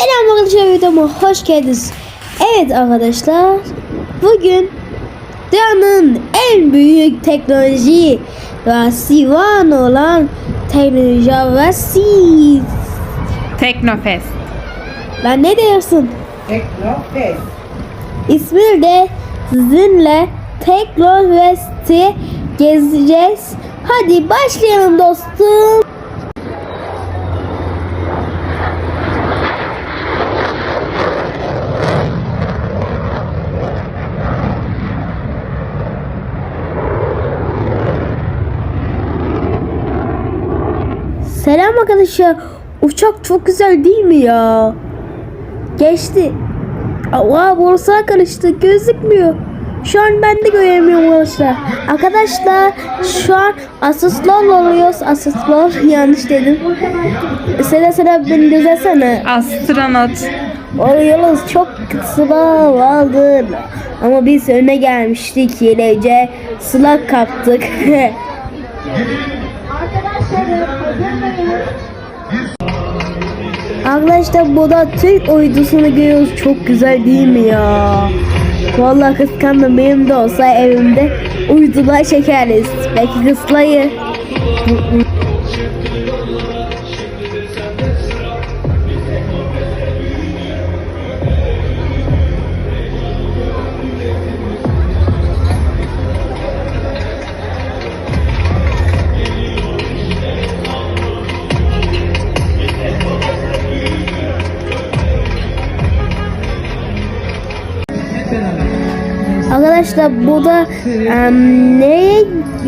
Selam arkadaşlar videoma hoş geldiniz. Evet arkadaşlar bugün dünyanın en büyük teknoloji ve sivan olan teknoloji ve siz. Teknofest. Ben ne diyorsun? Teknofest. İsmini de sizinle Teknofest'i gezeceğiz. Hadi başlayalım dostum. Selam arkadaşlar. Uçak çok güzel değil mi ya? Geçti. Aa borsa karıştı gözükmüyor. Şu an ben de göremiyorum arkadaşlar. Arkadaşlar şu an asıslar oluyoruz. Asıslar yanlış dedim. Sıra sıra beni düzelsene. Astronot. Oluyoruz çok sıra vardı. Ama biz öne gelmiştik yelece. Sıla kaptık. Arkadaşlar bu da Türk uydusunu görüyoruz. Çok güzel değil mi ya? Vallahi kıskandım. Benim de olsa evimde uydular çekeriz. Belki kıslayı. Arkadaşlar bu da em, ne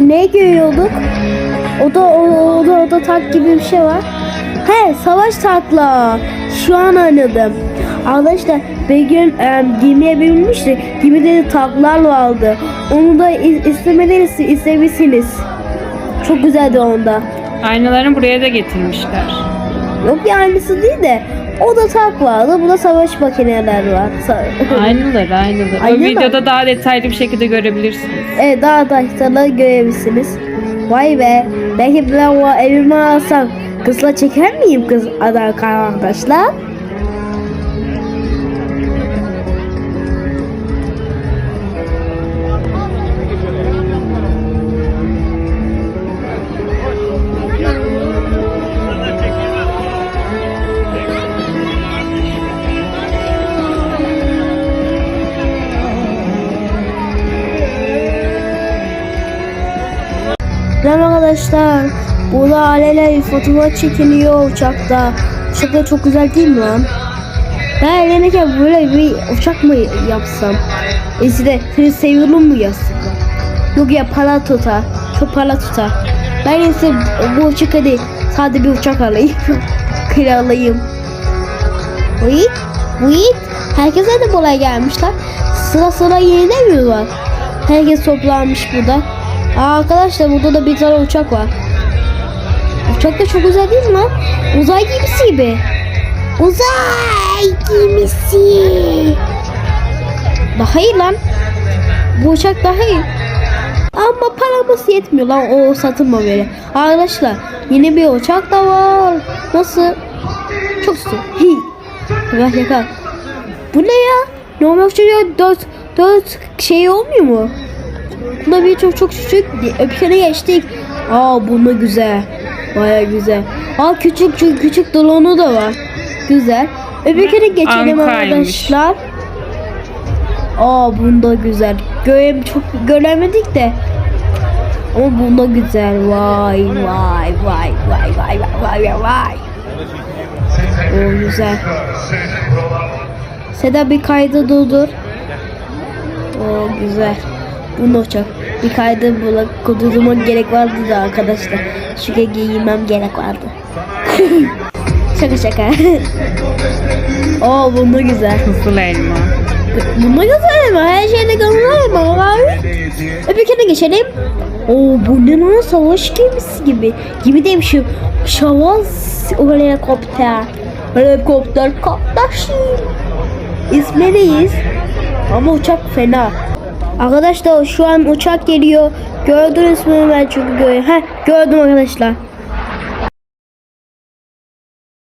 ne görüyorduk? O da o, o da o da tak gibi bir şey var. He savaş takla. Şu an anladım. Arkadaşlar bir gün em, gemiye binmişti. Gemide de taklar vardı. Onu da is- istemediniz istemişsiniz. Çok güzeldi onda. Aynalarını buraya da getirmişler. Yok yanlısı değil de o da tak vardı. Bu da savaş makineler var. Sa- Aynalar, aynalar. O videoda daha detaylı bir şekilde görebilirsiniz. Evet daha da haritaları görebilirsiniz. Vay be. Belki ben o evime alsam kızla çeker miyim kız adam arkadaşlar? Arkadaşlar. Burada aileler fotoğraf çekiliyor uçakta. Uçakta çok güzel değil mi lan? Ben evlenirken böyle bir uçak mı yapsam? İşte seni seviyorum mu yazsam? Yok ya para tutar. Çok para tutar. Ben ise bu uçak değil. Sadece bir uçak alayım. Kiralayayım. Wait, wait. Herkese de buraya gelmişler. Sıra sıra yenilemiyorlar. Herkes toplanmış burada. Aa, arkadaşlar burada da bir tane uçak var. Uçak da çok güzel değil mi lan? Uzay gemisi gibi. Uzay gemisi. Daha iyi lan. Bu uçak daha iyi. Ama paramız yetmiyor lan o satılma böyle. Arkadaşlar yeni bir uçak da var. Nasıl? Çok süper. Hi. Yaka yaka. Bu ne ya? Normal uçak dört, dört şey olmuyor mu? Bunda bir çok çok küçük öpkene geçtik. Aa bunda güzel. Baya güzel. Aa küçük küçük küçük dolonu da var. Güzel. Öbürkene geçelim Ankaymış. arkadaşlar. Aa bunda güzel. Göğem çok göremedik de. Ama bunda güzel. Vay vay vay vay vay vay vay vay. Oo güzel. Seda bir kaydı durdur. Oo güzel. Bunu uçak. Bir kaydı bulup kudurma gerek vardı da arkadaşlar. Şuraya giyinmem gerek vardı. şaka şaka. Oo bunda güzel. Kızıl elma. Bunda güzel ama her şeyde güzel ama abi. Öbürküne geçelim. Oo bu ne lan savaş gemisi gibi. Gibi demişim. Şavaz helikopter. Helikopter kardeşim. İzmiri'yiz. Ama uçak fena. Arkadaşlar şu an uçak geliyor. Gördünüz mü ben çünkü görüyorum. Heh gördüm arkadaşlar.